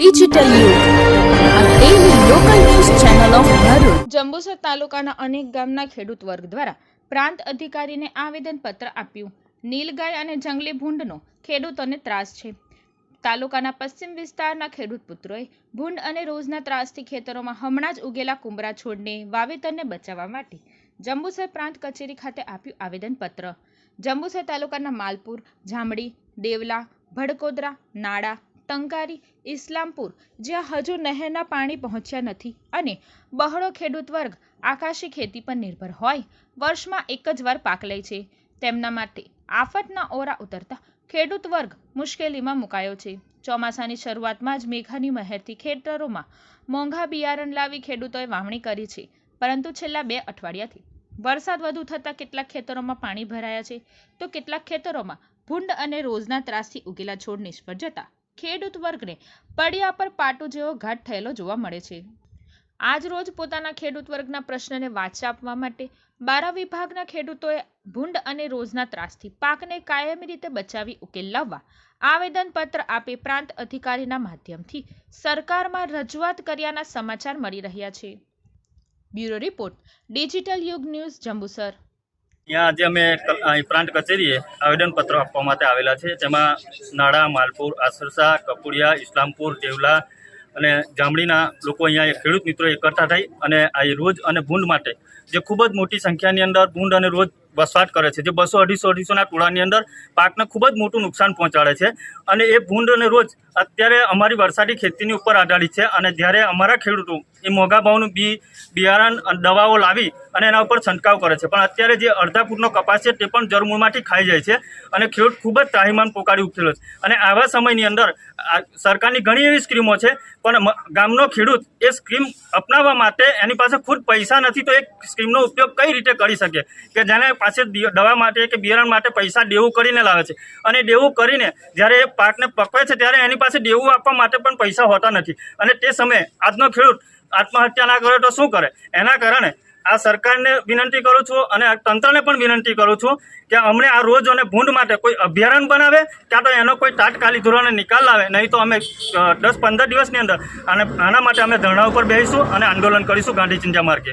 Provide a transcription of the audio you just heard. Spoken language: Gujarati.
ડિજિટલ. જંબુસર તાલુકાના અનેક ગામના ખેડૂત વર્ગ દ્વારા પ્રાંત અધિકારીને આવેદનપત્ર આપ્યું. નીલગાય અને જંગલી ભૂંડનો ખેડૂતોને ત્રાસ છે. તાલુકાના પશ્ચિમ વિસ્તારના ખેડૂત પુત્રોએ ભૂંડ અને રોજના ત્રાસથી ખેતરોમાં હમણાં જ ઉગેલા કુંબરા છોડને વાવેતરને બચાવવા માટે જંબુસર પ્રાંત કચેરી ખાતે આપ્યું આવેદનપત્ર. જંબુસર તાલુકાના માલપુર, જામડી, દેવલા, ભડકોદરા નાડા ટંકારી ઇસ્લામપુર, જ્યાં હજુ નહેરના પાણી પહોંચ્યા નથી અને બહોળો ખેડૂત વર્ગ આકાશી ખેતી પર નિર્ભર હોય. વર્ષમાં એક જ વાર પાક લે છે. તેમના માટે આફતના ઓરા ઉતરતા ખેડૂત વર્ગ મુશ્કેલીમાં મુકાયો છે. ચોમાસાની શરૂઆતમાં જ મેઘાની મહેરથી ખેતરોમાં મોંઘા બિયારણ લાવી ખેડૂતોએ વાવણી કરી છે, પરંતુ છેલ્લા બે અઠવાડિયાથી વરસાદ વધુ થતાં કેટલાક ખેતરોમાં પાણી ભરાયા છે. તો કેટલાક ખેતરોમાં ભૂંડ અને રોજના ત્રાસથી ઉગેલા છોડ નિષ્ફળ જતા ખેડૂત વર્ગને પડિયા પર પાટું જેવો ઘાટ થયેલો જોવા મળે છે. આજ રોજ પોતાના ખેડૂત વર્ગના પ્રશ્નને વાચા આપવા માટે બારા વિભાગના ખેડૂતોએ ભૂંડ અને રોજના ત્રાસથી પાકને કાયમી રીતે બચાવી ઉકેલ લાવવા આવેદનપત્ર આપી પ્રાંત અધિકારીના માધ્યમથી સરકારમાં રજૂઆત કર્યાના સમાચાર મળી રહ્યા છે. Bureau report, digital Yug news, Jambusar. ત્યાં આજે અમે પ્રાંત કચેરીએ આવેદનપત્ર આપવા માટે આવેલા છે, જેમાં નાડા માલપુર, આસરસા, કપુડિયા, ઇસ્લામપુર દેવલા અને ગામડીના લોકો અહીંયા ખેડૂત મિત્રો એકઠા થઈ અને આ રોજ અને ભૂંડ માટે, જે ખૂબ જ મોટી સંખ્યાની અંદર ભૂંડ અને રોજ વસવાટ કરે છે, જે બસો અઢીસો અઢીસોના ટોળાની અંદર પાકને ખૂબ જ મોટું નુકસાન પહોંચાડે છે. અને એ ભૂંડ અને રોજ અત્યારે અમારી વરસાદી ખેતીની ઉપર આધારિત છે અને જ્યારે અમારા ખેડૂતો એ મોંઘા ભાવનું બી, બિયારણ દવાઓ લાવી અને એના ઉપર છંટકાવ કરે છે. પણ અત્યારે જે અડધા ફૂટનો કપાસ છે તે પણ જરમૂળમાંથી ખાઈ જાય છે અને ખેડૂત ખૂબ જ ત્રાહીમાન પોકારી ઉઠેલો છે. અને આવા સમયની અંદર સરકારની ઘણી એવી સ્કીમો છે, પણ ગામનો ખેડૂત એ સ્કીમ અપનાવવા માટે એની પાસે ખુદ પૈસા નથી તો એ સ્કીમનો ઉપયોગ કઈ રીતે કરી શકે? કે જેને પાસે દવા માટે કે બિયારણ માટે પૈસા દેવું કરીને લાવે છે. અને દેવું કરીને જ્યારે એ પાકને પકવે છે ત્યારે એની પાસે દેવું આપવા માટે પણ પૈસા હોતા નથી. અને તે સમયે આજનો ખેડૂત આત્મહત્યા ના કરે તો શું કરે? એના કારણે આ સરકારને વિનંતી કરું છું અને તંત્રને પણ વિનંતી કરું છું કે અમને આ રોજ અને ભૂંડ માટે કોઈ અભયારણ્ય બનાવે, ક્યાં તો એનો કોઈ તાત્કાલિક ધોરણે નિકાલ લાવે. નહીં તો અમે દસ પંદર દિવસની અંદર અને આના માટે અમે ધરણા ઉપર બેસીશું અને આંદોલન કરીશું ગાંધી ચિંતા માર્ગે.